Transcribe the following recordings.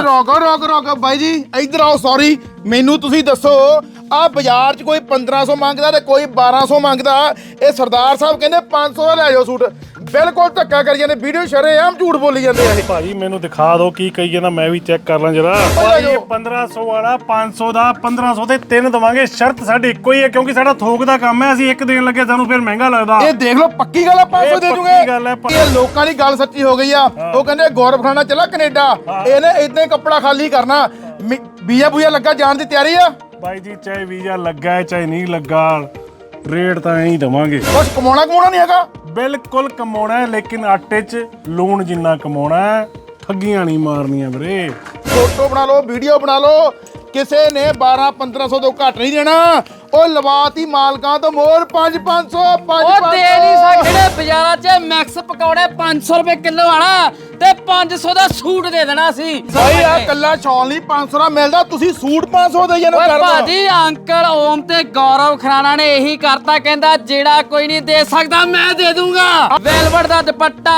ਓਏ ਰੋਕੋ ਰੋਕ ਰੋਕ ਬਾਈ ਜੀ ਇੱਧਰ ਆਓ ਸੌਰੀ ਮੈਨੂੰ ਤੁਸੀਂ ਦੱਸੋ ਆ ਬਾਜ਼ਾਰ 'ਚ ਕੋਈ 1500 ਮੰਗਦਾ ਤੇ ਕੋਈ 1200 ਮੰਗਦਾ। ਇਹ ਸਰਦਾਰ ਸਾਹਿਬ ਕਹਿੰਦੇ 500 ਦਾ ਲੈ ਜਾਓ ਸੂਟ। ਬਿਲਕੁਲ ਧੱਕਾ ਕਰੀ ਜਾਂਦੇ ਵੀਡੀਓ ਸ਼ਰੇਆਮ ਝੂਠ ਬੋਲੀ ਜਾਂਦੇ ਆ ਇਹ। ਭਾਜੀ ਮੈਨੂੰ ਦਿਖਾ ਦਿਓ ਕੀ ਕਹੀ ਜਾਂਦਾ ਮੈਂ ਵੀ ਚੈੱਕ ਕਰ ਲਾਂ ਜਰਾ। ਭਾਜੀ ਇਹ 1500 ਵਾਲਾ 500 ਦਾ 1500 ਦੇ ਤਿੰਨ ਦਵਾਂਗੇ ਸ਼ਰਤ ਸਾਡੀ ਇੱਕੋ ਹੀ ਹੈ ਕਿਉਂਕਿ ਸਾਡਾ ਥੋਕ ਦਾ ਕੰਮ ਹੈ ਅਸੀਂ ਇੱਕ ਦੇਣ ਲੱਗੇ ਸਾਨੂੰ ਫਿਰ ਮਹਿੰਗਾ ਲੱਗਦਾ। ਇਹ ਦੇਖ ਲਓ ਪੱਕੀ ਗੱਲ ਆ 500 ਇਹ ਦੇ ਦੂਗੇ। ਇਹ ਲੋਕਾਂ ਦੀ ਗੱਲ ਸੱਚੀ ਹੋ ਗਈ ਆ। ਉਹ ਕਹਿੰਦੇ ਗੌਰਵ ਖਾਨਾ ਚਲਾ ਕੈਨੇਡਾ। ਇਹਨੇ ਇਦਾਂ ਹੀ ਕੱਪੜਾ ਖਾਲੀ ਕਰਨਾ। ਬੀਆ ਬੂਆ ਲੱਗਾ ਜਾਣ ਦੀ ਤਿਆਰੀ ਆ? ਬਾਈ ਜੀ ਚਾਹੇ ਵੀਜ਼ਾ ਲੱਗਾ ਹੈ ਚਾਹੇ ਨਹੀਂ ਲੱਗਾ ਰੇਟ ਤਾਂ ਐਂ ਹੀ ਦਵਾਂਗੇ। ਕੁਛ ਕਮਾਉਣਾ ਕਮਾਉਣਾ ਨਹੀਂ ਹੈਗਾ। ਬਿਲਕੁਲ ਕਮਾਉਣਾ ਹੈ ਲੇਕਿਨ ਆਟੇ 'ਚ ਲੂਣ ਜਿੰਨਾ ਕਮਾਉਣਾ ਹੈ ਠੱਗੀਆਂ ਨਹੀਂ ਮਾਰਨੀਆਂ ਵੀਰੇ। ਫੋਟੋ ਬਣਾ ਲਓ ਵੀਡੀਓ ਬਣਾ ਲਓ। ਕਿਸੇ ਨੇ 12 1500 ਤੋਂ ਘੱਟ ਨਹੀਂ ਦੇਣਾ। ਉਹ ਲਵਾਤੀ ਮਾਲਕਾਂ ਤੋਂ ਮੋਰ 5 500 5 ਉਹ ਦੇ ਨਹੀਂ ਸਕਦੇ ਬਾਜ਼ਾਰਾਂ 'ਚ ਮੈਕਸ ਪਕੌੜੇ 500 ਰੁਪਏ ਕਿਲੋ ਆਣਾ ਤੇ 500 ਦਾ ਸੂਟ ਦੇ ਦੇਣਾ ਸੀ। ਭਾਈ ਆ ਕੱਲਾ ਸ਼ੌਲ ਨਹੀਂ 500 ਦਾ ਮਿਲਦਾ ਤੁਸੀਂ ਸੂਟ 500 ਦੇ ਜਨ ਓਏ ਕਰਦਾ ਭਾਜੀ ਅੰਕਲ ਓਮ ਤੇ ਗੌਰਵ ਖਰਾਣਾ ਨੇ ਇਹੀ ਕਰਤਾ ਕਹਿੰਦਾ ਜਿਹੜਾ ਕੋਈ ਨਹੀਂ ਦੇ ਸਕਦਾ ਮੈਂ ਦੇ ਦੂੰਗਾ। ਵੈਲਵਟ ਦਾ ਦੁਪੱਟਾ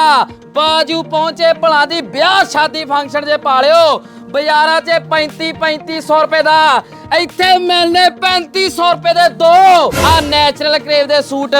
ਬਾਜੂ ਪਹੁੰਚੇ ਭਲਾ ਦੀ ਵਿਆਹ ਸ਼ਾਦੀ ਫੰਕਸ਼ਨ ਜੇ ਪਾਲਿਓ ਬਾਜ਼ਾਰਾਂ 'ਚ 35 3500 ਰੁਪਏ ਦਾ। ਇੱਥੇ ਮਿਲਨੇ 3500 ਰੁਪਏ ਦੇ ਦੋ। ਆ ਨੈਚੁਰਲ ਕਰੇਵ ਦੇ ਸੂਟ।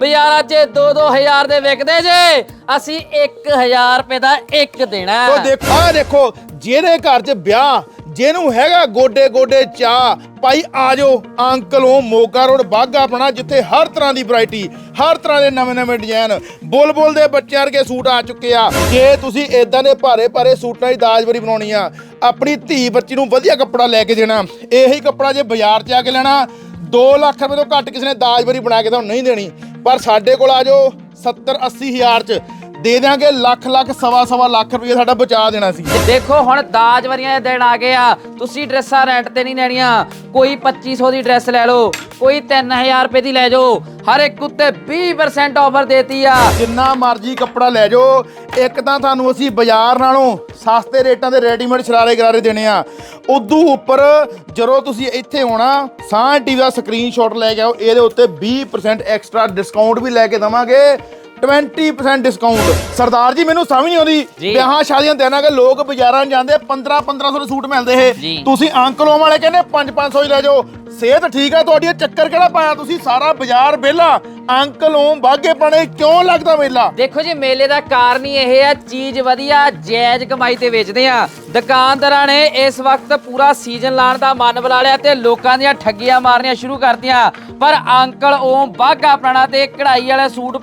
ਬਾਜ਼ਾਰਾਂ 'ਚ 2-2000 ਦੇ ਵਿਕਦੇ ਜੇ। ਅਸੀਂ 1000 ਰੁਪਏ ਦਾ ਇੱਕ ਦੇਣਾ। ਤੋ ਦੇਖੋ ਆ ਦੇਖੋ, ਜਿਹਦੇ ਘਰ 'ਚ ਵਿਆਹ ਜਿਹਨੂੰ ਹੈਗਾ ਗੋਡੇ ਗੋਡੇ ਚਾ ਭਾਈ ਆਜੋ ਅੰਕਲੋਂ ਮੋਗਾ ਰੋਡ ਬਾਗਾ ਆਪਣਾ, ਜਿੱਥੇ ਹਰ ਤਰ੍ਹਾਂ ਦੀ ਵੈਰਾਈਟੀ ਹਰ ਤਰ੍ਹਾਂ ਦੇ ਨਵੇਂ ਨਵੇਂ ਡਿਜ਼ਾਈਨ ਬੁਲਬੁਲ ਦੇ ਬੱਚਿਆਂ ਵਰਗੇ ਸੂਟ ਆ ਚੁੱਕੇ ਆ। ਜੇ ਤੁਸੀਂ ਇਦਾਂ ਦੇ ਭਾਰੇ ਭਾਰੇ ਸੂਟਾਂ ਦੀ ਦਾਜਵਰੀ ਬਣਾਉਣੀ ਆ, ਆਪਣੀ ਧੀ ਬੱਚੀ ਨੂੰ ਵਧੀਆ ਕੱਪੜਾ ਲੈ ਕੇ ਦੇਣਾ, ਇਹੀ ਕੱਪੜਾ ਜੇ ਬਾਜ਼ਾਰ 'ਚ ਆ ਕੇ ਲੈਣਾ 2 ਲੱਖ ਰੁਪਏ ਤੋਂ ਘੱਟ ਕਿਸੇ ਨੇ ਦਾਜਵਰੀ ਬਣਾ ਕੇ ਤੁਹਾਨੂੰ ਨਹੀਂ ਦੇਣੀ। ਪਰ ਸਾਡੇ ਕੋਲ ਆਜੋ 70 80 ਹਜ਼ਾਰ 'ਚ ਦੇ ਦਿਆਂਗੇ ਲੱਖ ਲੱਖ ਸਵਾ ਸਵਾ ਲੱਖ ਰੁਪਏ ਸਾਡਾ ਬਚਾ ਦੇਣਾ ਸੀ। ਦੇਖੋ ਹੁਣ ਦਾਜ ਵਰੀਆਂ ਦੇ ਦਿਨ ਆ ਗਏ ਆ। ਤੁਸੀਂ ਡਰੈਸਾਂ ਰੈਂਟ ਤੇ ਨਹੀਂ ਲੈਣੀਆਂ। ਕੋਈ 2500 ਦੀ ਡਰੈਸ ਲੈ ਲਓ। ਕੋਈ 3000 ਰੁਪਏ ਦੀ ਲੈ ਜਾਓ। ਹਰ ਇੱਕ ਉੱਤੇ 20% ਆਫਰ ਦੇਤੀ ਆ। ਜਿੰਨਾ ਮਰਜ਼ੀ ਕੱਪੜਾ ਲੈ ਜਾਓ। ਇੱਕ ਤਾਂ ਤੁਹਾਨੂੰ ਅਸੀਂ ਬਾਜ਼ਾਰ ਨਾਲੋਂ ਸਸਤੇ ਰੇਟਾਂ ਦੇ ਰੈਡੀਮੇਡ ਸ਼ਰਾਰੇ ਗਰਾਰੇ ਦੇਣੇ ਆ। ਉਦੋਂ ਉੱਪਰ ਜਦੋਂ ਤੁਸੀਂ ਇੱਥੇ ਆਉਣਾ ਸਾਂ ਟੀਵੀ ਦਾ ਸਕਰੀਨਸ਼ਾਟ ਲੈ ਕੇ ਆਓ। ਇਹਦੇ ਉੱਤੇ 20% ਐਕਸਟਰਾ ਡਿਸਕਾਊਂਟ ਵੀ ਲੈ ਕੇ ਦਵਾਂਗੇ। 20% ਡਿਸਕਾਊਂਟ ਸਰਦਾਰ ਜੀ ਮੈਨੂੰ ਸਮਝ ਨਹੀਂ ਆਉਂਦੀ। ਵਿਆਹਾਂ ਸ਼ਾਦੀਆਂ ਤੇ ਨਾ ਕਿ ਲੋਕ ਬਾਜ਼ਾਰਾਂ ਜਾਂਦੇ 15 1500 ਦੇ ਸੂਟ ਮਿਲਦੇ। ਇਹ। ਤੁਸੀਂ ਅੰਕਲੋਂ ਵਾਲੇ ਕਹਿੰਦੇ 5 500 ਹੀ ਲੈ ਜਾਓ। ਸਿਹਤ ਠੀਕ ਆ ਤੁਹਾਡੀ ਚੱਕਰ ਕਿਹੜਾ ਪਾਇਆ ਤੁਸੀਂ? ਸਾਰਾ ਬਾਜ਼ਾਰ ਵਿਹਲਾ। ਅੰਕਲੋਂ ਬਾਗੇ ਪਣੇ ਕਿਉਂ ਲੱਗਦਾ ਮੇਲਾ? ਦੇਖੋ ਜੀ ਮੇਲੇ ਦਾ ਕਾਰਨ ਹੀ ਇਹ ਆ ਚੀਜ਼ ਵਧੀਆ ਜਾਇਜ਼ ਕਮਾਈ ਤੇ ਵੇਚਦੇ ਆ। ਦੁਕਾਨਦਾਰਾਂ ਨੇ ਇਸ ਵਕਤ ਪੂਰਾ ਸੀਜ਼ਨ ਲਾਣ ਦਾ ਮਨ ਬਣਾ ਲਿਆ ਤੇ ਲੋਕਾਂ ਦੀਆਂ ਠੱਗੀਆਂ ਮਾਰਨੀਆਂ ਸ਼ੁਰੂ ਕਰਤੀਆਂ। ਪਰ ਅੰਕਲ ਓਮ ਬਾਗਾ ਪ੍ਰਾਣਾ ਤੇ ਕਢਾਈ ਵਾਲੇ ਸੂਟ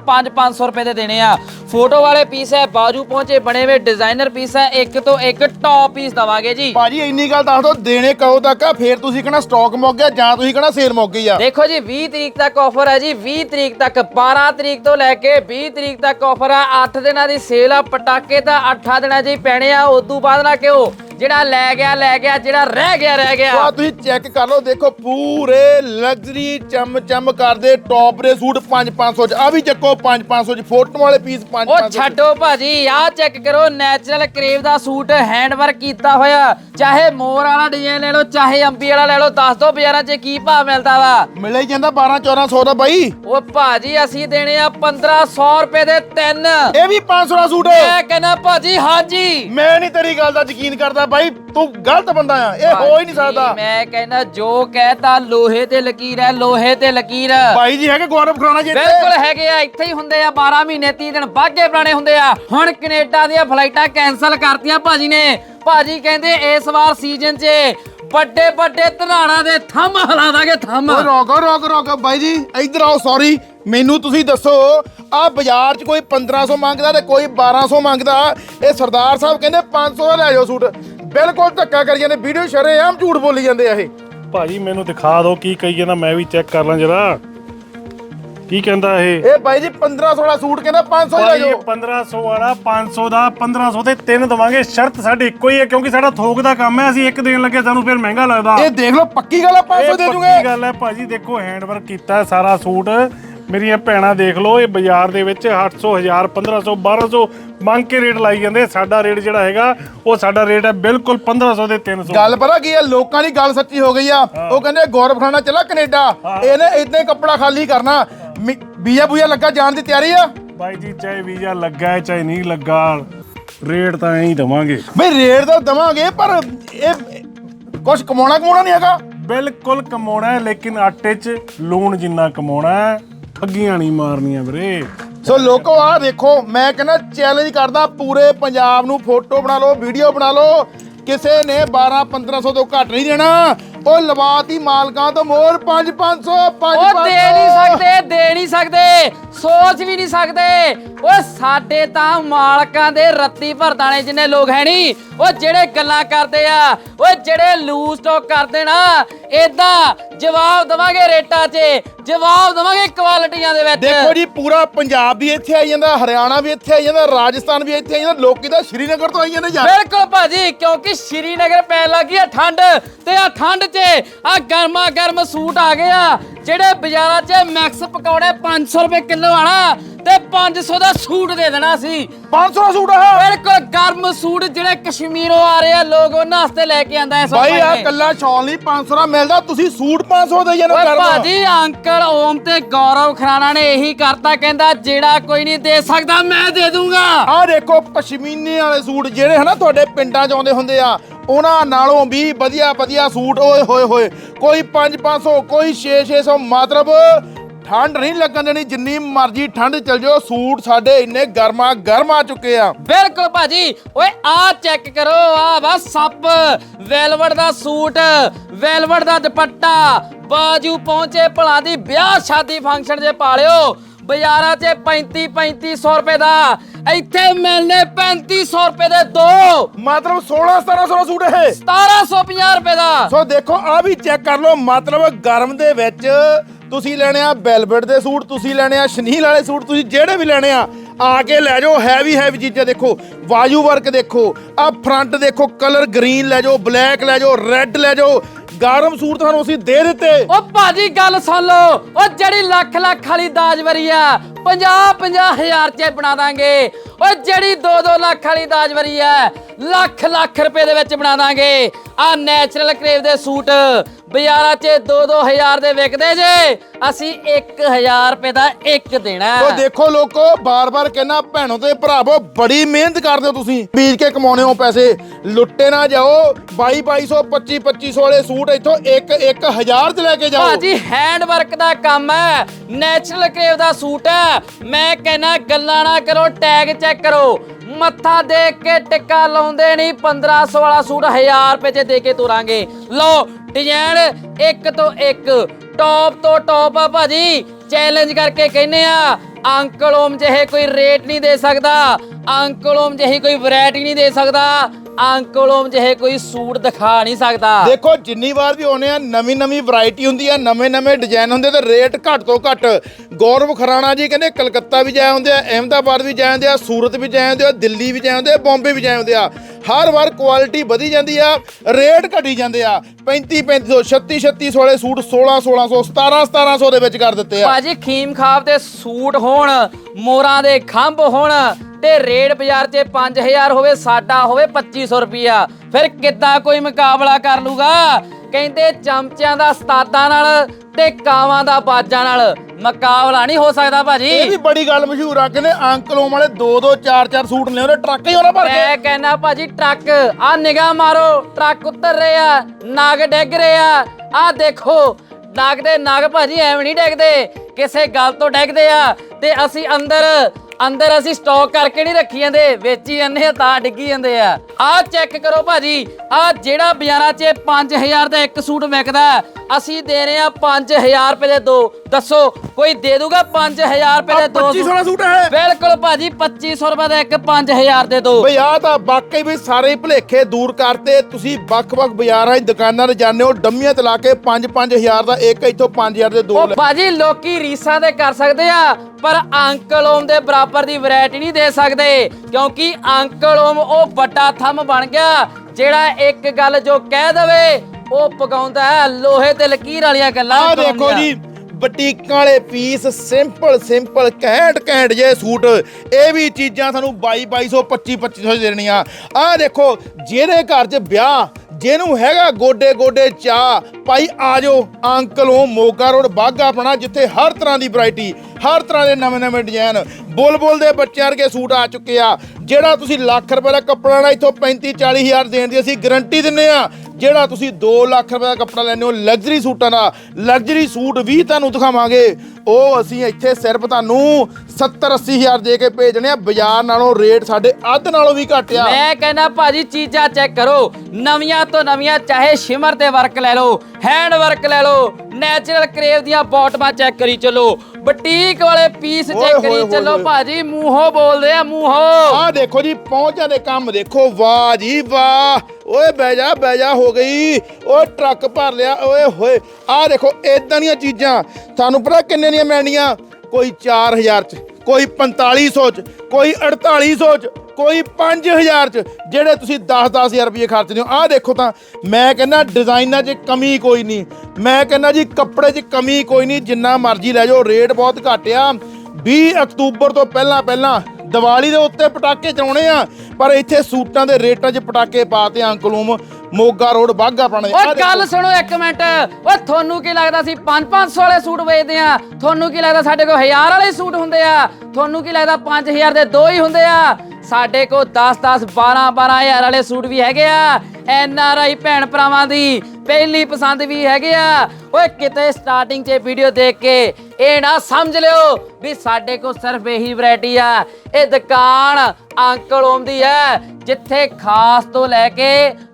5-500 ਰੁਪਏ ਦੇ ਦੇਣੇ ਆ। ਫੋਟੋ ਵਾਲੇ ਪੀਸ ਹੈ ਬਾਜੂ ਪਹੁੰਚੇ ਬਣੇ ਹੋਏ ਡਿਜ਼ਾਈਨਰ ਪੀਸ ਹੈ ਇੱਕ ਤੋਂ ਇੱਕ ਟੌਪ ਪੀਸ ਦਵਾਂਗੇ ਜੀ। ਭਾਜੀ ਇੰਨੀ ਗੱਲ ਦੱਸ ਦੋ ਦੇਣੇ ਕਹੋ ਤੱਕ ਆ? ਫੇਰ ਤੁਸੀਂ ਕਹਣਾ ਸਟਾਕ ਮੁੱਕ ਗਿਆ ਜਾਂ ਤੁਸੀਂ ਕਹਣਾ ਸੇਲ ਮੁੱਕ ਗਈ ਆ? ਦੇਖੋ ਜੀ 20 ਤਰੀਕ ਤੱਕ ਆਫਰ ਹੈ ਜੀ 20 ਤਰੀਕ ਤੱਕ 12 ਤਰੀਕ ਤੋਂ ਲੈ ਕੇ 20 ਤਰੀਕ ਤੱਕ ਆਫਰ ਆ। 8 ਦਿਨਾਂ ਦੀ ਸੇਲ ਆ ਪਟਾਕੇ ਤਾਂ 8 ਦਿਨਾਂ 'ਚ ਹੀ ਪੈਣੇ ਆ ਉਸ ਤੋਂ ਬਾਅਦ ਨਾ ਕਿਉਂ ਜਿਹੜਾ ਲੈ ਗਿਆ ਲੈ ਗਿਆ ਜਿਹੜਾ ਰਹਿ ਗਿਆ ਰਹਿ ਆ ਗਿਆ ਤੁਸੀਂ ਚੈੱਕ ਕਰ ਲਓ ਦੇਖੋ ਪੂਰੇ ਲਗਜ਼ਰੀ ਚਮ ਚਮ ਕਰਦੇ ਟੌਪ ਦੇ ਸੂਟ 5-500 ਚ। ਆ ਵੀ ਚੱਕੋ 5-500 ਚ। ਫੋਟੋ ਵਾਲੇ ਪੀਸ 5-500 ਉਹ ਛੱਡੋ ਭਾਜੀ ਆਹ ਚੈੱਕ ਕਰੋ ਨੈਚੁਰਲ ਕਰੇਵ ਦਾ ਸੂਟ ਹੈਂਡ ਵਰਕ ਕੀਤਾ ਹੋਇਆ। ਚਾਹੇ ਮੋਰ ਵਾਲਾ ਡਿਜ਼ਾਈਨ ਲੈ ਲਓ ਚਾਹੇ ਅੰਬੀ ਵਾਲਾ ਲੈ ਲਓ ਦੱਸ ਦੋ ਬਾਜ਼ਾਰਾਂ 'ਚ ਕੀ ਭਾਅ ਮਿਲਦਾ ਵਾ। ਮਿਲੇ ਜਾਂਦਾ 12-1400 ਦਾ ਬਾਈ। ਉਹ ਭਾਜੀ ਅਸੀਂ ਦੇਣੇ ਆ 1500 ਰੁਪਏ ਦੇ ਤਿੰਨ। ਇਹ ਵੀ 500 ਦਾ ਸੂਟ। ਮੈਂ ਕਹਿੰਦਾ ਭਾਜੀ ਹਾਂਜੀ। ਮੈਂ ਨਹੀਂ ਤੇਰੀ ਗੱਲ ਦਾ ਯਕੀਨ ਕਰਦਾ। ਬਾਈ ਤੂੰ ਗਲਤ ਬੰਦਾ ਆ। ਇਹ ਹੋ ਹੀ ਨਹੀਂ ਸਕਦਾ। ਮੈਂ ਕਹਿੰਦਾ ਜੋ ਕਹਿਤਾ ਲੋਹੇ ਤੇ ਲਕੀਰ ਹੈ ਲੋਹੇ ਤੇ ਲਕੀਰ। ਬਾਈ ਜੀ ਹੈਗੇ ਗੌਰਵ ਖਰਾਣਾ ਜੀ ਇੱਥੇ? ਬਿਲਕੁਲ ਹੈਗੇ ਆ ਇੱਥੇ ਹੀ ਹੁੰਦੇ ਆ 12 ਮਹੀਨੇ 30 ਦਿਨ ਬਾਗੇ ਪੁਰਾਣੇ ਹੁੰਦੇ ਆ। ਹੁਣ ਕੈਨੇਡਾ ਦੀਆਂ ਫਲਾਈਟਾਂ ਕੈਨਸਲ ਕਰਤੀਆਂ ਭਾਜੀ ਨੇ। ਭਾਜੀ ਕਹਿੰਦੇ ਇਸ ਵਾਰ ਸੀਜ਼ਨ 'ਚ ਵੱਡੇ ਵੱਡੇ ਧਨਾਣਾ ਦੇ ਥੰਮ ਹਲਾ ਦਾਂਗੇ ਥੰਮ। ਓਏ ਰੋਕੋ ਰੋਕ ਰੋਕ ਬਾਈ ਜੀ ਇੱਧਰ ਆਓ ਸੌਰੀ ਮੈਨੂੰ ਤੁਸੀਂ ਦੱਸੋ ਆ ਬਾਜ਼ਾਰ 'ਚ ਕੋਈ 1500 ਮੰਗਦਾ ਤੇ ਕੋਈ 1200 ਮੰਗਦਾ? ਇਹ ਸਰਦਾਰ ਸਾਹਿਬ ਕਹਿੰਦੇ 500 ਦਾ ਲੈ ਜਾਓ ਸੂਟ। ਬਿਲਕੁਲ ਧੱਕਾ ਕਰੀ ਜਾਂਦੇ ਵੀਡੀਓ ਸ਼ਰੇਆਮ ਝੂਠ ਬੋਲੀ ਜਾਂਦੇ ਆ ਇਹ। ਭਾਜੀ ਮੈਨੂੰ ਦਿਖਾ ਦਿਓ ਕੀ ਕਹੀ ਜਾਂਦਾ ਮੈਂ ਵੀ ਚੈੱਕ ਕਰ ਲਾਂ ਜਰਾ। ਕੀ ਕਹਿੰਦਾ ਇਹ? ਇਹ ਬਾਈ ਜੀ 1500 ਦਾ ਸੂਟ ਕਹਿੰਦਾ 500 ਦਾ ਲੈ ਭਾਜੀ ਜਾਓ। 1500 ਵਾਲਾ 500 ਦਾ 1500 ਦੇ ਤਿੰਨ ਦਵਾਂਗੇ ਸ਼ਰਤ ਸਾਡੀ ਇੱਕੋ ਹੀ ਹੈ ਕਿਉਂਕਿ ਸਾਡਾ ਥੋਕ ਦਾ ਕੰਮ ਹੈ ਅਸੀਂ ਇੱਕ ਦੇਣ ਲੱਗੇ ਸਾਨੂੰ ਫਿਰ ਮਹਿੰਗਾ ਲੱਗਦਾ। ਇਹ ਦੇਖ ਲਓ ਪੱਕੀ ਗੱਲ ਆ 500 ਇਹ ਦੇ ਪੱਕੀ ਦੂਗੇ। ਗੱਲ ਹੈ ਭਾਜੀ ਦੇਖੋ ਹੈਂਡ ਵਰਕ ਕੀਤਾ ਹੈ ਸਾਰਾ ਸੂਟ। ਮੇਰੀਆਂ ਭੈਣਾਂ ਦੇਖ ਲਓ ਇਹ ਬਾਜ਼ਾਰ ਦੇ ਵਿੱਚ 800 1000 1500 1200 ਮੰਗ ਕੇ ਰੇਟ ਲਾਈ ਜਾਂਦੇ। ਸਾਡਾ ਰੇਟ ਜਿਹੜਾ ਹੈਗਾ ਉਹ ਸਾਡਾ ਰੇਟ ਹੈ ਬਿਲਕੁਲ 1500 ਦੇ 300 ਗੱਲ ਪਤਾ ਕੀ ਆ ਲੋਕਾਂ ਦੀ ਗੱਲ ਸੱਚੀ ਹੋ ਗਈ ਆ। ਉਹ ਕਹਿੰਦੇ ਗੌਰਵ ਖਾਨਾ ਚਲਾ ਕੈਨੇਡਾ। ਇਹਨੇ ਇਦਾਂ ਕੱਪੜਾ ਖਾਲੀ ਕਰਨਾ। ਬੀਆ ਬੂਆ ਲੱਗਾ ਜਾਣ ਦੀ ਤਿਆਰੀ ਆ? ਬਾਈ ਜੀ ਚਾਹੇ ਵੀਜ਼ਾ ਲੱਗਾ ਹੈ ਚਾਹੇ ਨਹੀਂ ਲੱਗਾ ਰੇਟ ਤਾਂ ਐਂ ਹੀ ਦਵਾਂਗੇ। ਬਈ ਰੇਟ ਤਾਂ ਦਵਾਂਗੇ ਪਰ ਇਹ ਕੁਝ ਕਮਾਉਣਾ ਕਮਾਉਣਾ ਨਹੀਂ ਹੈਗਾ। ਬਿਲਕੁਲ ਕਮਾਉਣਾ ਹੈ ਲੇਕਿਨ ਆਟੇ 'ਚ ਲੂਣ ਜਿੰਨਾ ਕਮਾਉਣਾ ਹੈ ਠੱਗੀਆਂ ਨਹੀਂ ਮਾਰਨੀਆਂ ਵੀਰੇ। ਸੋ ਲੋਕੋ, ਆਹ ਦੇਖੋ, ਮੈਂ ਕਹਿੰਦਾ ਚੈਲੰਜ ਕਰਦਾ ਪੂਰੇ ਪੰਜਾਬ ਨੂੰ ਫੋਟੋ ਬਣਾ ਲਓ ਵੀਡੀਓ ਬਣਾ ਲਓ। ਕਿਸੇ ਨੇ 12 1500 ਤੋਂ ਘੱਟ ਨਹੀਂ ਦੇਣਾ। ਉਹ ਲਵਾਤੀ ਮਾਲਕਾਂ ਤੋਂ ਮੋਰ 5 500 5 ਉਹ ਦੇ ਨਹੀਂ ਸਕਦੇ ਦੇ ਨਹੀਂ ਸਕਦੇ। ਸੋਚ ਵੀ ਨਹੀਂ ਸਕਦੇ। ਓਏ ਸਾਡੇ ਤਾਂ ਮਾਲਕਾਂ ਦੇ ਰੱਤੀ ਭਰਦਾਣੇ ਜਿੰਨੇ ਲੋਕ ਹੈ ਨਹੀਂ ਉਹ ਜਿਹੜੇ ਗੱਲਾਂ ਕਰਦੇ ਆ ਓਏ ਜਿਹੜੇ ਲੂਜ਼ ਟਾਕ ਕਰਦੇ ਨਾ ਏਦਾਂ ਜਵਾਬ ਦਵਾਂਗੇ ਰੇਟਾਂ 'ਚ ਜਵਾਬ ਦਵਾਂਗੇ ਕੁਆਲਿਟੀਆਂ ਦੇ ਵਿੱਚ। ਦੇਖੋ ਜੀ ਪੂਰਾ ਪੰਜਾਬ ਵੀ ਇੱਥੇ ਆਈ ਜਾਂਦਾ ਹਰਿਆਣਾ ਵੀ ਇੱਥੇ ਆਈ ਜਾਂਦਾ ਰਾਜਸਥਾਨ ਵੀ ਇੱਥੇ ਆਈ ਜਾਂਦਾ ਲੋਕੀ ਤਾਂ ਸ਼੍ਰੀਨਗਰ ਤੋਂ ਆਈ ਜਾਂਦੇ ਯਾਰ। ਬਿਲਕੁਲ ਭਾਜੀ ਕਿਉਂਕਿ ਸ਼੍ਰੀਨਗਰ ਪੈਣ ਲੱਗੀ ਆ ਠੰਡ ਤੇ ਆ ਠੰਡ 'ਚ। ਆ ਗਰਮਾ ਗਰਮ ਸੂਟ ਆ ਗਏ ਆ ਜਿਹੜੇ ਬਾਜ਼ਾਰਾਂ 'ਚ ਮੈਕਸ ਪਕੌੜੇ 500 ਰੁਪਏ ਕਿਲੋ ਆਣਾ ਤੇ 500 ਦਾ ਸੂਟ ਦੇ ਦੇਣਾ ਸੀ। 500 ਦਾ ਸੂਟ ਆ? ਬਿਲਕੁਲ ਗਰਮ ਸੂਟ ਜਿਹੜੇ ਕਸ਼ਮੀਰੋਂ ਆ ਰਹੇ ਆ ਲੋਕ ਉਹਨਾਂ ਵਾਸਤੇ ਲੈ ਕੇ ਆਂਦਾ ਇਸ ਬਾਈ ਆ ਕੱਲਾ ਸ਼ੌਲ ਨਹੀਂ 500 ਦਾ ਮਿਲਦਾ ਤੁਸੀਂ ਸੂਟ 500 ਦੇ ਓਏ ਕਰਦਾ ਭਾਜੀ ਅੰਕਲ ਓਮ ਤੇ ਗੌਰਵ ਖਰਾਣਾ ਨੇ ਇਹੀ ਕਰਤਾ ਕਹਿੰਦਾ ਜਿਹੜਾ ਕੋਈ ਨਹੀਂ ਦੇ ਸਕਦਾ ਮੈਂ ਦੇ ਦੂੰਗਾ। ਆਹ ਦੇਖੋ ਪਸ਼ਮੀਨੇ ਵਾਲੇ ਸੂਟ ਜਿਹੜੇ ਹਨਾ ਤੁਹਾਡੇ ਪਿੰਡਾਂ 'ਚ ਆਉਂਦੇ ਹੁੰਦੇ ਆ ਉਹਨਾਂ ਨਾਲੋਂ ਵੀ ਵਧੀਆ ਵਧੀਆ ਸੂਟ ਓਏ ਹੋਏ ਹੋਏ। ਕੋਈ 5-500 ਕੋਈ 6-600 ਮਤਲਬ ਠੰਡ ਨਹੀਂ ਲੱਗਣ ਦੇਣੀ, ਜਿੰਨੀ ਮਰਜ਼ੀ ਠੰਡ ਚਲ ਜਾਓ, ਸੂਟ ਸਾਡੇ ਇੰਨੇ ਗਰਮਾ ਗਰਮ ਆ ਚੁੱਕੇ ਆ। ਬਿਲਕੁਲ ਭਾਜੀ, ਓਏ ਆ ਚੈੱਕ ਕਰੋ, ਆ ਵਾ ਸੱਪ, ਵੈਲਵਟ ਦਾ ਸੂਟ, ਵੈਲਵਟ ਦਾ ਦੁਪੱਟਾ, ਬਾਜੂ ਪਹੁੰਚੇ ਭਲਾ ਦੀ ਵਿਆਹ ਸ਼ਾਦੀ ਫੰਕਸ਼ਨ ਜੇ ਪਾਲਿਓ ਬਾਜ਼ਾਰਾਂ 'ਚ 35 3500 ਰੁਪਏ ਦਾ। ਇੱਥੇ ਮਿਲਨੇ 3500 ਰੁਪਏ ਦੇ ਦੋ। ਮਤਲਬ 16-1700 ਦਾ ਸੂਟ ਇਹ। 1750 ਰੁਪਏ ਦਾ। ਸੋ ਦੇਖੋ ਆ ਵੀ ਚੈੱਕ ਕਰ ਲਓ ਮਤਲਬ ਗਰਮ ਦੇ ਵਿੱਚ ਤੁਸੀਂ ਲੈਣੇ ਆ ਵੈਲਵਟ ਦੇ ਸੂਟ ਤੁਸੀਂ ਲੈਣੇ ਆ ਸ਼ਨੀਲ ਵਾਲੇ ਸੂਟ ਤੁਸੀਂ ਜਿਹੜੇ ਵੀ ਲੈਣੇ ਆ ਆ ਕੇ ਲੈ ਜਾਓ ਹੈਵੀ ਹੈਵੀ ਚੀਜ਼ਾਂ ਦੇਖੋ ਵਾਯੂ ਵਰਕ ਦੇਖੋ ਆ ਫਰੰਟ ਦੇਖੋ ਕਲਰ ਗ੍ਰੀਨ ਲੈ ਜਾਓ ਬਲੈਕ ਲੈ ਜਾਓ ਰੈੱਡ ਲੈ ਜਾਓ ਗਰਮ ਸੂਟ ਤੁਹਾਨੂੰ ਅਸੀਂ ਦੇ ਦਿੱਤੇ। ਉਹ ਭਾਜੀ ਗੱਲ ਸੁਣ ਲਓ। ਉਹ ਜਿਹੜੀ ਲੱਖ ਲੱਖ ਵਾਲੀ ਦਾਜ ਵਰੀ ਆ 50 50 ਹਜ਼ਾਰ ਚ ਬਣਾ ਦਾਂਗੇ। ਓ ਜਿਹੜੀ 2 2 ਲੱਖ ਵਾਲੀ ਦਾਜ ਵਰੀ ਆ ਲੱਖ ਲੱਖ ਰੁਪਏ ਦੇ ਵਿੱਚ ਬਣਾ ਦਾਂਗੇ। ਆ ਨੈਚੁਰਲ ਕਰੇਵ ਦੇ ਸੂਟ ਬਾਜ਼ਾਰਾਂ 'ਚ 2 2 ਹਜ਼ਾਰ ਦੇ ਵਿਕਦੇ ਜੇ। ਅਸੀਂ 1000 ਰੁਪਏ ਦਾ ਇੱਕ ਦੇਣਾ ਸੋ ਦੇਖੋ ਲੋਕੋ ਬਾਰ-ਬਾਰ ਕਹਿਣਾ ਭੈਣੋ ਤੇ ਭਰਾਵੋ ਬੜੀ ਮਿਹਨਤ ਕਰਦੇ ਹੋ ਤੁਸੀਂ। ਬੀਜ ਕੇ ਕਮਾਉਣੇ ਹੋ ਪੈਸੇ। ਲੁੱਟੇ ਨਾ ਜਾਓ। 22 2200 25 2500 ਵਾਲੇ ਸੂਟ ਇੱਥੋਂ 1 1000 ਚ ਲੈ ਕੇ ਜਾਓ। ਭਾਜੀ ਹੈਂਡ ਵਰਕ ਦਾ ਕੰਮ ਹੈ। ਨੈਚੁਰਲ ਕਰੇਵ ਦਾ ਸੂਟ ਹੈ। ਮੈਂ ਕਹਿੰਨਾ ਗੱਲਾਂ ਨਾ ਕਰੋ ਟੈਗ ਚੈੱਕ ਕਰੋ। ਮੱਥਾ ਦੇਖ ਕੇ ਟਿੱਕਾ ਲਾਉਂਦੇ ਨਹੀਂ 1500 ਵਾਲਾ ਸੂਟ 1000 ਰੁਪਏ 'ਚ ਦੇ ਕੇ ਤੁਰਾਂਗੇ। ਲਓ ਡਿਜ਼ਾਈਨ ਇੱਕ ਤੋਂ ਇੱਕ ਟੌਪ ਤੋਂ ਟੌਪ ਆ ਭਾਜੀ। ਚੈਲੰਜ ਕਰਕੇ ਕਹਿੰਨੇ ਆ ਅੰਕਲ ਓਮ ਜਿਹੇ ਕੋਈ ਰੇਟ ਨਹੀਂ ਦੇ ਸਕਦਾ ਅੰਕਲ ਓਮ ਜਿਹੀ ਕੋਈ ਵੈਰਾਈਟੀ ਨਹੀਂ ਦੇ ਸਕਦਾ। ਅੰਕਲ ਓਮ ਜਿਹੇ ਕੋਈ ਸੂਟ ਦਿਖਾ ਨਹੀਂ ਸਕਦਾ। ਦੇਖੋ ਜਿੰਨੀ ਵਾਰ ਵੀ ਆਉਨੇ ਆ ਨਵੀਂ ਨਵੀਂ ਵੈਰਾਈਟੀ ਹੁੰਦੀ ਆ ਨਵੇਂ ਨਵੇਂ ਡਿਜ਼ਾਈਨ ਹੁੰਦੇ ਤੇ ਰੇਟ ਘੱਟ ਤੋਂ ਘੱਟ। ਗੌਰਵ ਖਰਾਣਾ ਜੀ ਕਹਿੰਦੇ ਕਲਕੱਤਾ ਵੀ ਜਾਏ ਹੁੰਦੇ ਆ ਅਹਿਮਦਾਬਾਦ ਵੀ ਜਾਏ ਹੁੰਦੇ ਆ ਸੂਰਤ ਵੀ ਜਾਏ ਹੁੰਦੇ ਆ ਦਿੱਲੀ ਵੀ ਜਾਏ ਹੁੰਦੇ ਆ ਬੰਬੇ ਵੀ ਜਾਏ ਹੁੰਦੇ ਆ। ਹਰ ਵਾਰ ਕੁਆਲਿਟੀ ਵਧੀ ਜਾਂਦੀ ਆ ਰੇਟ ਘਟੀ ਜਾਂਦੇ ਆ। 35 3500 36 3600 ਵਾਲੇ ਸੂਟ 16 1600 17 1700 ਦੇ ਵਿੱਚ ਕਰ ਦਿੱਤੇ ਆ। ਭਾਜੀ ਖੀਮ ਖਾਬ ਦੇ ਸੂਟ ਹੋਣ ਮੋਰਾਂ ਦੇ ਖੰਭ ਹੋਣ ਤੇ ਰੇਡ ਬਾਜ਼ਾਰ 'ਚ 5000 ਹੋਵੇ ਸਾਡਾ ਹੋਵੇ 2500 ਰੁਪਿਆ ਫਿਰ ਕਿੱਦਾਂ ਕੋਈ ਮੁਕਾਬਲਾ ਕਰ ਲੂਗਾ? ਕਹਿੰਦੇ ਚਮਚਿਆਂ ਦਾ ਉਸਤਾਦਾਂ ਨਾਲ ਤੇ ਕਾਵਾਂ ਦਾ ਬਾਜਾਂ ਨਾਲ। ਮੁਕਾਬਲਾ ਨਹੀਂ ਹੋ ਸਕਦਾ ਭਾਜੀ। ਇਹ ਵੀ ਬੜੀ ਗੱਲ ਮਸ਼ਹੂਰ ਆ ਕਹਿੰਦੇ ਅੰਕਲੋਂ ਵਾਲੇ 2 2 4 4 ਸੂਟ ਲਿਆਉਂਦੇ ਟਰੱਕ ਹੀ ਉਹਨਾਂ ਭਰ ਕੇ ਮੈਂ ਕਹਿੰਦਾ ਭਾਜੀ ਟਰੱਕ ਆ ਨਿਗਾਹ ਮਾਰੋ ਟਰੱਕ ਉੱਤਰ ਰਹੇ ਆ ਨਾਗ ਡਿੱਗ ਰਹੇ ਆ। ਆ ਦੇਖੋ ਨਾਗ ਦੇ ਨਾਗ ਭਾਜੀ ਐਵੇਂ ਨਹੀਂ ਡਿੱਗਦੇ ਕਿਸੇ ਗੱਲ ਤੋਂ ਡਿੱਗਦੇ ਆ। ਤੇ ਅਸੀਂ ਅੰਦਰ ਅੰਦਰ ਅਸੀਂ ਸਟਾਕ ਕਰਕੇ ਨਹੀਂ ਰੱਖੀ ਜਾਂਦੇ, ਵੇਚੀ ਜਾਂਦੇ ਆ, ਤਾਂ ਡਿੱਗੀ ਜਾਂਦੇ ਆ। ਆ ਚੈੱਕ ਕਰੋ ਭਾਜੀ, ਆਹ ਜਿਹੜਾ ਬਾਜ਼ਾਰਾਂ 'ਚ 5000 ਦਾ ਇੱਕ ਸੂਟ ਵਿਕਦਾ ਅਸੀਂ ਦੇ ਰਹੇ ਆ 5000 ਰੁਪਏ ਦੇ ਦੋ। ਦੱਸੋ ਕੋਈ ਦੇ ਦੂਗਾ 5000 ਰੁਪਏ ਦੇ ਦੋ 2500 ਦਾ ਸੂਟ ਹੈ। ਬਿਲਕੁਲ ਭਾਜੀ 2500 ਰੁਪਏ ਦਾ ਇੱਕ 5000 ਦੇ ਦੋ। ਬਈ ਆ ਤਾਂ ਵਾਕਈ ਵੀ ਸਾਰੇ ਭੁਲੇਖੇ ਦੂਰ ਕਰਤੇ। ਤੁਸੀਂ ਵੱਖ-ਵੱਖ ਬਾਜ਼ਾਰਾਂ 'ਚ ਦੁਕਾਨਾਂ 'ਤੇ ਜਾਂਦੇ ਹੋ ਡੰਮੀਆਂ ਤੇ ਲਾ ਕੇ 5-5000 ਦਾ ਇੱਕ ਇੱਥੋਂ 5000 ਦੇ ਦੋ ਉਹ ਬਾਜੀ ਲੋਕੀ ਰੀਸਾਂ ਤੇ ਕਰ ਸਕਦੇ ਆ ਪਰ ਅੰਕਲ ਓਮ ਦੇ ਬਰਾਬਰ ਦੀ ਵੈਰਾਈਟੀ ਨਹੀਂ ਦੇ ਸਕਦੇ। ਕਿਉਂਕਿ ਅੰਕਲ ਓਮ ਉਹ ਵੱਡਾ ਥੰਮ ਬਣ ਗਿਆ ਜਿਹੜਾ ਇੱਕ ਗੱਲ ਜੋ ਕਹਿ ਦਵੇ ਉਹ ਪਗਾਉਂਦਾ ਹੈ ਲੋਹੇ ਤੇ ਲਕੀਰ ਵਾਲੀਆਂ ਗੱਲਾਂ ਆ Uncle Om ਦੇਖੋ। ਜੀ ਬਟੀਕਾਂ ਵਾਲੇ ਪੀਸ ਸਿੰਪਲ ਸਿੰਪਲ ਘੈਂਟ ਘੈਂਟ ਜੇ ਸੂਟ। ਇਹ ਵੀ ਚੀਜ਼ਾਂ ਸਾਨੂੰ 22 2200 25 2500 ਦੇ ਦੇਣੀਆਂ। ਆ ਦੇਖੋ ਜਿਹਦੇ ਘਰ 'ਚ ਵਿਆਹ ਜਿਹਨੂੰ ਹੈਗਾ ਗੋਡੇ ਗੋਡੇ ਚਾ ਭਾਈ ਆਜੋ ਅੰਕਲੋਂ ਮੋਗਾ ਰੋਡ ਬਾਗਾ ਆਪਣਾ ਜਿੱਥੇ ਹਰ ਤਰ੍ਹਾਂ ਦੀ ਵੈਰਾਈਟੀ ਹਰ ਤਰ੍ਹਾਂ ਦੇ ਨਵੇਂ ਨਵੇਂ ਡਿਜ਼ਾਈਨ ਬੁਲਬੁਲ ਦੇ ਬੱਚਿਆਂ ਵਰਗੇ ਸੂਟ ਆ ਚੁੱਕੇ ਆ। ਜਿਹੜਾ ਤੁਸੀਂ ਲੱਖ ਰੁਪਏ ਦਾ ਕੱਪੜਾ ਲੈਣਾ ਇੱਥੋਂ 35 40 ਹਜ਼ਾਰ ਦੇਣ ਦੀ ਅਸੀਂ ਗਾਰੰਟੀ ਦਿੰਨੇ ਆ। ਜਿਹੜਾ ਤੁਸੀਂ 2 ਲੱਖ ਰੁਪਏ ਦਾ ਕੱਪੜਾ ਲੈਂਦੇ ਹੋ ਲਗਜ਼ਰੀ ਸੂਟਾਂ ਦਾ ਲਗਜ਼ਰੀ ਸੂਟ ਵੀ ਤੁਹਾਨੂੰ ਦਿਖਾਵਾਂਗੇ। ਉਹ ਅਸੀਂ ਇੱਥੇ ਸਿਰਫ ਤੁਹਾਨੂੰ 70 80 ਹਜ਼ਾਰ ਦੇ ਕੇ ਭੇਜਣੇ ਆ। ਬਾਜ਼ਾਰ ਨਾਲੋਂ ਰੇਟ ਸਾਡੇ ਅੱਧ ਨਾਲੋਂ ਵੀ ਘੱਟ ਆ। ਮੈਂ ਕਹਿੰਦਾ ਭਾਜੀ ਚੀਜ਼ਾਂ ਚੈੱਕ ਕਰੋ। ਨਵੀਆਂ ਤੋਂ ਨਵੀਆਂ, ਚਾਹੇ ਸ਼ਿਮਰ ਤੇ ਵਰਕ ਲੈ ਲਓ ਹੈਂਡ ਵਰਕ ਲੈ ਲਓ। ਨੈਚੁਰਲ ਕਰੇਵ ਦੀਆਂ ਬਾਟਮਾਂ ਚੈੱਕ ਕਰੀ ਚੱਲੋ। ਬੁਟੀਕ ਵਾਲੇ ਪੀਸ ਓਏ ਚੈੱਕ ਹੋਏ ਕਰੀ ਹੋਏ ਚੱਲੋ ਹੋਏ। ਭਾਜੀ ਮੂੰਹੋਂ ਬੋਲਦੇ ਆ ਮੂੰਹੋਂ। ਆਹ ਦੇਖੋ ਜੀ ਪਹੁੰਚਾਂ ਦੇ ਕੰਮ ਦੇਖੋ ਵਾਹ ਜੀ ਵਾਹ। ਓਏ ਬਹਿ ਜਾ ਬਹਿ ਜਾ ਹੋ ਗਈ। ਓਏ ਟਰੱਕ ਭਰ ਲਿਆ ਓਏ ਹੋਏ। ਆਹ ਦੇਖੋ ਇਦਾਂ ਦੀਆਂ ਚੀਜ਼ਾਂ। ਤੁਹਾਨੂੰ ਪਤਾ ਕਿੰਨੇ ਦੀਆਂ ਮਿਲਣੀਆਂ? ਕੋਈ 4000 ਚ। ਕੋਈ 4500 ਚ, ਕੋਈ 4800 ਚ, ਕੋਈ 5000 ਚ, ਜਿਹੜੇ ਤੁਸੀਂ 10-10000 ਰੁਪਏ ਖਰਚਦੇ ਹੋ। ਆਹ ਦੇਖੋ ਤਾਂ, ਮੈਂ ਕਹਿੰਦਾ ਡਿਜ਼ਾਈਨਾਂ 'ਚ ਕਮੀ ਕੋਈ ਨਹੀਂ। ਮੈਂ ਕਹਿੰਦਾ ਜੀ ਕੱਪੜੇ 'ਚ ਕਮੀ ਕੋਈ ਨਹੀਂ, ਜਿੰਨਾ ਮਰਜ਼ੀ ਲੈ ਜਾਓ, ਰੇਟ ਬਹੁਤ ਘੱਟ ਆ। 20 ਅਕਤੂਬਰ ਤੋਂ ਪਹਿਲਾਂ ਪਹਿਲਾਂ ਦੀਵਾਲੀ ਦੇ ਉੱਤੇ ਪਟਾਕੇ ਚਲਾਉਣੇ ਆ, ਪਰ ਇੱਥੇ ਸੂਟਾਂ ਦੇ ਰੇਟਾਂ 'ਚ ਪਟਾਕੇ ਪਾਤੇ ਅੰਕਲੂਮ ਮੋਗਾ ਰੋਡ ਬਾਗਾ ਪਾਣੇ ਓਏ ਗੱਲ ਸੁਣੋ ਇੱਕ ਮਿੰਟ। ਓਏ ਤੁਹਾਨੂੰ ਕੀ ਲੱਗਦਾ ਸੀ 5-500 ਵਾਲੇ ਸੂਟ ਵੇਚਦੇ ਆ? ਤੁਹਾਨੂੰ ਕੀ ਲੱਗਦਾ ਸਾਡੇ ਕੋਲ 1000 ਵਾਲੇ ਸੂਟ ਹੁੰਦੇ ਆ? ਤੁਹਾਨੂੰ ਕੀ ਲੱਗਦਾ 5000 ਦੇ ਦੋ ਹੀ ਹੁੰਦੇ ਆ? ਸਾਡੇ ਕੋਲ 10-10 12-12000 ਵਾਲੇ ਸੂਟ ਵੀ ਹੈਗੇ ਆ। ਐਨ ਆਰ ਆਈ ਭੈਣ ਭਰਾਵਾਂ ਦੀ ਪਹਿਲੀ ਪਸੰਦ ਵੀ ਹੈਗੇ ਆ। ਓਏ, ਕਿਤੇ ਸਟਾਰਟਿੰਗ 'ਚ ਵੀਡੀਓ ਦੇਖ ਕੇ ਇਹ ਨਾ ਸਮਝ ਲਿਓ ਵੀ ਸਾਡੇ ਕੋਲ ਸਿਰਫ ਇਹੀ ਵੈਰਾਈਟੀ ਆ। ਇਹ ਦੁਕਾਨ ਅੰਕਲ ਓਮ ਦੀ ਹੈ, ਜਿੱਥੇ ਖਾਸ ਤੋਂ ਲੈ ਕੇ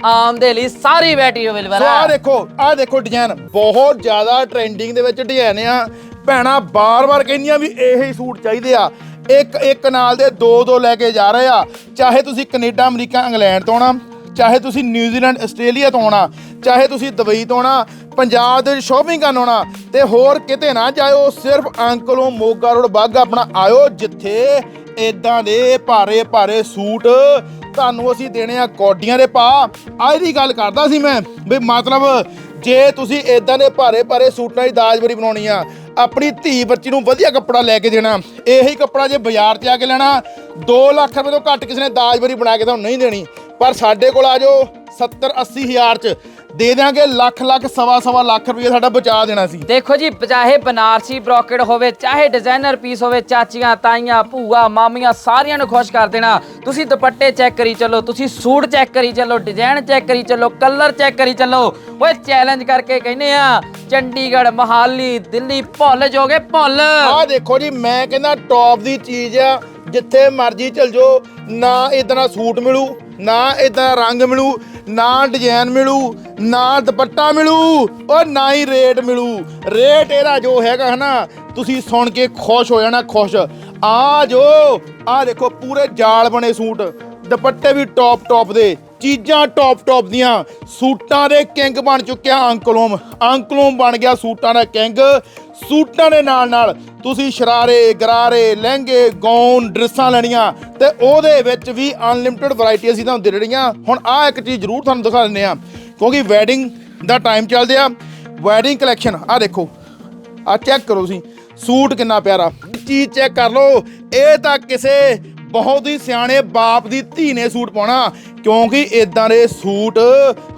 ਆਮ ਦੇ ਲਈ ਸਾਰੀ ਵੈਰਾਈਟੀ ਅਵੇਲੇਬਲ ਸੋ ਆ ਆਹ ਦੇਖੋ ਆਹ ਦੇਖੋ ਡਿਜ਼ਾਈਨ ਬਹੁਤ ਜ਼ਿਆਦਾ ਟ੍ਰੈਂਡਿੰਗ ਦੇ ਵਿੱਚ ਡਿਜ਼ਾਈਨ ਆ। ਭੈਣਾਂ ਬਾਰ-ਬਾਰ ਕਹਿੰਦੀਆਂ ਵੀ ਇਹੀ ਸੂਟ ਚਾਹੀਦੇ ਆ। ਇੱਕ ਇੱਕ ਨਾਲ ਦੇ ਦੋ ਦੋ ਲੈ ਕੇ ਜਾ ਰਹੇ ਆ। ਚਾਹੇ ਤੁਸੀਂ ਕੈਨੇਡਾ, ਅਮਰੀਕਾ, ਇੰਗਲੈਂਡ ਤੋਂ ਆਉਣਾ, ਚਾਹੇ ਤੁਸੀਂ ਨਿਊਜ਼ੀਲੈਂਡ, ਆਸਟ੍ਰੇਲੀਆ ਤੋਂ ਆਉਣਾ, ਚਾਹੇ ਤੁਸੀਂ ਦੁਬਈ ਤੋਂ ਆਉਣਾ, ਪੰਜਾਬ ਦੇ ਸ਼ੋਪਿੰਗ ਕਰਨ ਆਉਣਾ, ਤੇ ਹੋਰ ਕਿਤੇ ਨਾ ਜਾਇਓ, ਸਿਰਫ ਅੰਕਲੋਂ ਮੋਗਾ ਰੋਡ ਬਾਗਾ ਆਪਣਾ ਆਇਓ, ਜਿੱਥੇ ਇਦਾਂ ਦੇ ਭਾਰੇ ਭਾਰੇ ਸੂਟ ਤੁਹਾਨੂੰ ਅਸੀਂ ਦੇਣੇ ਆ ਕੋਡੀਆਂ ਦੇ ਪਾ ਅੱਜ ਦੀ ਗੱਲ ਕਰਦਾ ਸੀ ਮੈਂ, ਵੀ ਮਤਲਬ ਜੇ ਤੁਸੀਂ ਇਦਾਂ ਦੇ ਭਾਰੇ ਭਾਰੇ ਸੂਟਾਂ ਦੀ ਦਾਜਬਰੀ ਬਣਾਉਣੀ ਆ ਆਪਣੀ ਧੀ ਬੱਚੀ ਨੂੰ ਵਧੀਆ ਕੱਪੜਾ ਲੈ ਕੇ ਦੇਣਾ। ਇਹੀ ਕੱਪੜਾ ਜੇ ਬਾਜ਼ਾਰ 'ਚ ਆ ਕੇ ਲੈਣਾ 2 ਲੱਖ ਰੁਪਏ ਤੋਂ ਘੱਟ ਕਿਸੇ ਨੇ ਦਾਜ ਵਰੀ ਬਣਾ ਕੇ ਤੁਹਾਨੂੰ ਨਹੀਂ ਦੇਣੀ। ਪਰ ਸਾਡੇ ਕੋਲ ਆ ਜਾਓ 70 80 ਹਜ਼ਾਰ 'ਚ। ਦੇ ਦਿਆਂਗੇ ਲੱਖ ਲੱਖ ਸਵਾ ਸਵਾ ਲੱਖ ਰੁਪਏ ਸਾਡਾ ਬਚਾ ਦੇਣਾ ਸੀ। ਦੇਖੋ ਜੀ ਚਾਹੇ ਬਨਾਰਸੀ ਬ੍ਰੋਕੇਡ ਹੋਵੇ ਚਾਹੇ ਡਿਜ਼ਾਈਨਰ ਪੀਸ ਹੋਵੇ ਚਾਚੀਆਂ ਤਾਈਆਂ ਭੂਆ ਮਾਮੀਆਂ ਸਾਰਿਆਂ ਨੂੰ ਖੁਸ਼ ਕਰ ਦੇਣਾ। ਤੁਸੀਂ ਦੁਪੱਟੇ ਚੈੱਕ ਕਰੀ ਚੱਲੋ ਤੁਸੀਂ ਸੂਟ ਚੈੱਕ ਕਰੀ ਚੱਲੋ ਡਿਜ਼ਾਈਨ ਚੈੱਕ ਕਰੀ ਚੱਲੋ ਕਲਰ ਚੈੱਕ ਕਰੀ ਚੱਲੋ। ਓਏ ਚੈਲੰਜ ਕਰਕੇ ਕਹਿੰਦੇ ਆ ਚੰਡੀਗੜ੍ਹ ਮਹਾਲੀ ਦਿੱਲੀ ਭੁੱਲ ਜੋਗੇ ਭੁੱਲ। ਆਹ ਦੇਖੋ ਜੀ ਮੈਂ ਕਹਿੰਦਾ ਟੌਪ ਦੀ ਚੀਜ਼ ਆ ਜਿੱਥੇ ਮਰਜ਼ੀ ਚਲ ਜਾਓ, ਨਾ ਇਦਾਂ ਦਾ ਸੂਟ ਮਿਲੂ, ਨਾ ਇਦਾਂ ਦਾ ਰੰਗ ਮਿਲੂ, ਨਾ ਡਿਜ਼ਾਈਨ ਮਿਲੂ, ਨਾ ਦੁਪੱਟਾ ਮਿਲੂ ਔਰ ਨਾ ਹੀ ਰੇਟ ਮਿਲੂ। ਰੇਟ ਇਹਦਾ ਜੋ ਹੈਗਾ ਹਨਾ, ਤੁਸੀਂ ਸੁਣ ਕੇ ਖੁਸ਼ ਹੋ ਜਾਣਾ, ਖੁਸ਼। ਆ ਜੋ, ਆ ਦੇਖੋ ਪੂਰੇ ਜਾਲ ਬਣੇ ਸੂਟ। ਦੁਪੱਟੇ ਵੀ ਟੌਪ ਟੌਪ ਦੇ। ਚੀਜ਼ਾਂ ਟੌਪ ਟੌਪ ਦੀਆਂ। ਸੂਟਾਂ ਦੇ ਕਿੰਗ ਬਣ ਚੁੱਕਿਆ ਅੰਕਲੋਮ। ਅੰਕਲੋਮ ਬਣ ਗਿਆ ਸੂਟਾਂ ਦਾ ਕਿੰਗ। ਸੂਟਾਂ ਦੇ ਨਾਲ ਨਾਲ ਤੁਸੀਂ ਸ਼ਰਾਰੇ, ਗਰਾਰੇ, ਲਹਿੰਗੇ, ਗਾਊਨ, ਡਰੈਸਾਂ ਲੈਣੀਆਂ ਤੇ ਉਹਦੇ ਵਿੱਚ ਵੀ ਅਨਲਿਮਿਟਿਡ ਵੈਰਾਈਟੀ ਅਸੀਂ ਤੁਹਾਨੂੰ ਦੇ ਰਹੀਆਂ ਹੁਣ ਆਹ ਇੱਕ ਚੀਜ਼ ਜ਼ਰੂਰ ਤੁਹਾਨੂੰ ਦਿਖਾ ਦਿੰਦੇ ਆ ਕਿਉਂਕਿ ਵੈਡਿੰਗ ਦਾ ਟਾਈਮ ਚੱਲਦੇ ਆ। ਵੈਡਿੰਗ ਕਲੈਕਸ਼ਨ ਆਹ ਦੇਖੋ ਆ ਚੈੱਕ ਕਰੋ ਤੁਸੀਂ, ਸੂਟ ਕਿੰਨਾ ਪਿਆਰਾ। ਚੀਜ਼ ਚੈੱਕ ਕਰ ਲਓ, ਇਹ ਤਾਂ ਕਿਸੇ ਬਹੁਤ ਹੀ ਸਿਆਣੇ ਬਾਪ ਦੀ ਧੀ ਨੇ ਸੂਟ ਪਾਉਣਾ। ਕਿਉਂਕਿ ਇਦਾਂ ਦੇ ਸੂਟ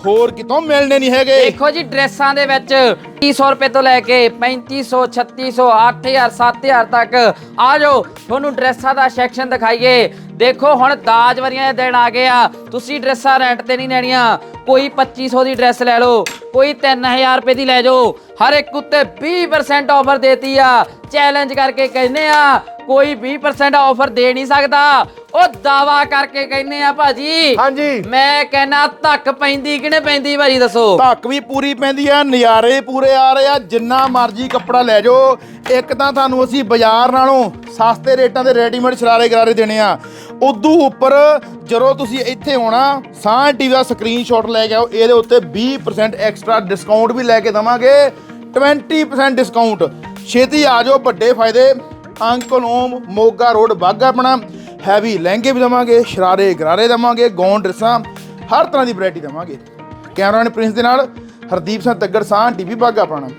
ਹੋਰ ਕਿਤੋਂ ਮਿਲਣੇ ਨਹੀਂ ਹੈਗੇ। ਦੇਖੋ ਜੀ, ਡਰੈਸਾਂ ਦੇ ਵਿੱਚ 300 ਰੁਪਏ ਤੋਂ ਲੈ ਕੇ 3500 3600 8000 7000 ਤੱਕ। ਆ ਜਾਓ, ਤੁਹਾਨੂੰ ਡਰੈਸਾਂ ਦਾ ਸੈਕਸ਼ਨ ਦਿਖਾਈਏ। ਦੇਖੋ, ਹੁਣ ਦਾਜ ਵਰੀਆਂ ਦੇ ਦਿਨ ਆ ਗਏ ਆ। ਤੁਸੀਂ ਡਰੈਸਾਂ ਰੈਂਟ ਤੇ ਨਹੀਂ ਲੈਣੀਆਂ। ਕੋਈ 2500 ਦੀ ਡਰੈਸ ਲੈ ਲਓ ਕੋਈ 3000 ਰੁਪਏ ਦੀ ਲੈ ਜਾਓ। ਹਰ ਇੱਕ ਉੱਤੇ 20% ਆਫਰ ਦੇਤੀ ਆ। ਚੈਲੰਜ ਕਰਕੇ ਕਹਿੰਦੇ ਆ ਕੋਈ 20% ਆਫਰ ਦੇ ਨਹੀਂ ਸਕਦਾ। ਉਹ ਦਾਵਾ ਕਰਕੇ ਕਹਿੰਦੇ ਆ ਭਾਜੀ ਹਾਂਜੀ। ਮੈਂ ਕਹਿਣਾ ਧੱਕ ਪੈਂਦੀ ਕਿਨੇ ਪੈਂਦੀ ਭਾਜੀ ਦੱਸੋ? ਧੱਕ ਵੀ ਪੂਰੀ ਪੈਂਦੀ ਆ ਨਜ਼ਾਰੇ ਪੂਰੇ ਆ ਰਹੇ ਆ ਜਿੰਨਾ ਮਰਜ਼ੀ ਕੱਪੜਾ ਲੈ ਜਾਓ। ਇੱਕ ਤਾਂ ਤੁਹਾਨੂੰ ਅਸੀਂ ਬਾਜ਼ਾਰ ਨਾਲੋਂ ਸਸਤੇ ਰੇਟਾਂ ਦੇ ਰੈਡੀਮੇਡ ਸ਼ਰਾਰੇ ਗਰਾਰੇ ਦੇਣੇ ਆ। ਉਦੋਂ ਉੱਪਰ ਜਦੋਂ ਤੁਸੀਂ ਇੱਥੇ ਆਉਣਾ ਸਾਹ ਟੀਵੀ ਦਾ ਸਕਰੀਨਸ਼ਾਟ ਲੈ ਕੇ ਆਓ, ਇਹਦੇ ਉੱਤੇ 20% ਐਕਸਟਰਾ ਡਿਸਕਾਊਂਟ ਵੀ ਲੈ ਕੇ ਦਵਾਂਗੇ 20% ਡਿਸਕਾਊਂਟ ਛੇਤੀ ਆ ਜਾਓ, ਵੱਡੇ ਫਾਇਦੇ। ਅੰਕਲ ਓਮ ਮੋਗਾ ਰੋਡ ਬਾਗਾ ਆਪਣਾ। ਹੈਵੀ ਲਹਿੰਗੇ ਵੀ ਦਵਾਂਗੇ, ਸ਼ਰਾਰੇ, ਗਰਾਰੇ ਦਵਾਂਗੇ ਗੌਨ ਡਰੈਸਾਂ, ਹਰ ਤਰ੍ਹਾਂ ਦੀ ਵੈਰਾਈਟੀ ਦਵਾਂਗੇ। ਕੈਮਰਾਮੈਨ ਪ੍ਰਿੰਸ ਦੇ ਨਾਲ ਹਰਦੀਪ ਸਿੰਘ ਤੱਗੜ ਸਾਹ ਟੀਵੀ ਬਾਗਾ ਆਪਣਾ।